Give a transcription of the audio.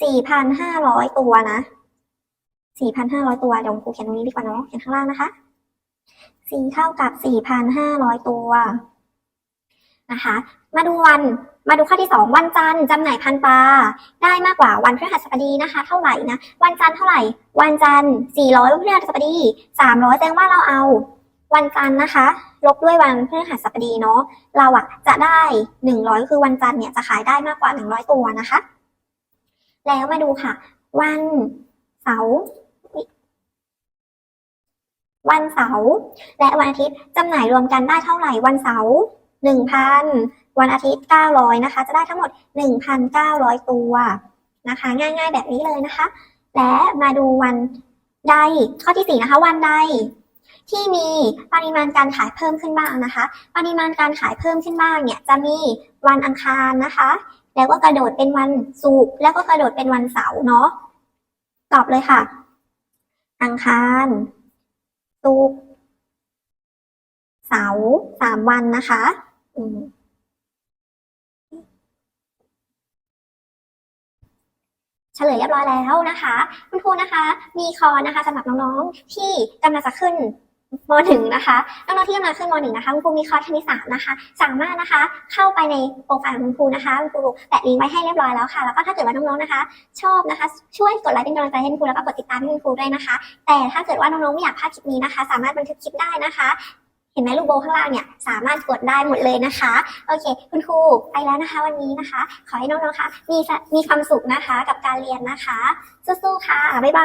4,500ตัวนะ4,500ตัวเดี๋ยวครูเขียนตรงนี้ดีกว่าเนาะเขียนข้างล่างนะคะ c เท่ากับ4,500ตัวนะคะ มาดูวันมาดูข้อที่ 2 วันจันทร์จำหน่ายพันปลาได้มากกว่าวันพฤหัสบดีนะคะ เท่าไหร่นะวันจันทร์เท่าไหร่ วันจันทร์400วันพฤหัสบดี 300แสดงว่าเราเอา วันจันทร์นะคะ ลบด้วยวันพฤหัสบดีเนาะเราอะจะได้ 100ก็คือวันจันทร์เนี่ยจะขายได้มากกว่า 100 ตัวนะคะ แล้วมาดูค่ะ วันเสาร์วันเสาร์และวันอาทิตย์จำหน่ายรวมกันได้เท่าไหร่วันเสาร์หนึ่งพันวันอาทิตย์เก้าร้อยนะคะ จะได้ทั้งหมดหนึ่งพันเก้าร้อยตัวนะคะ ง่าย ๆ แบบนี้เลยนะคะ และมาดูวันใดข้อที่สี่นะคะ วันใดที่มีปริมาณการขายเพิ่มขึ้นบ้างนะคะ ปริมาณการขายเพิ่มขึ้นบ้างเนี่ยจะมีวันอังคารนะคะ แล้วก็กระโดดเป็นวันศุกร์แล้วก็กระโดดเป็นวันเสาร์เนาะตอบเลยค่ะ อังคารศุกร์เสาร์สามวันนะคะอืมเฉลยเรียบร้อยแล้วนะคะ คุณครูนะคะ มีคอนะคะสำหรับน้องๆที่กำลังจะขึ้น มหนึ่งนะคะน้องๆที่กำลังขึ้นมหนึ่งนะคะคุณครูมีคอร์สคณิตศาสตร์นะคะ สามารถนะคะเข้าไปในโปรไฟล์ของคุณครูนะคะคุณครูแปะลิงก์ไว้ให้เรียบร้อยแล้วค่ะ แล้วก็ถ้าเกิดว่าน้องๆนะคะ ชอบนะคะ ช่วยกดไลค์เป็นกำลังใจให้คุณครูแล้วก็กดติดตามให้คุณครูด้วยนะคะ แต่ถ้าเกิดว่าน้องๆไม่อยากพลาดคลิปนี้นะคะ สามารถบันทึกคลิปได้นะคะ เห็นไหมลูกโบข้างล่างเนี่ยสามารถกดได้หมดเลยนะคะโอเค คุณครูไปแล้วนะคะ วันนี้นะคะ ขอให้น้องๆค่ะมีสมีความสุขนะคะ กับการเรียนนะคะสู้ๆค่ะบ๊ายบาย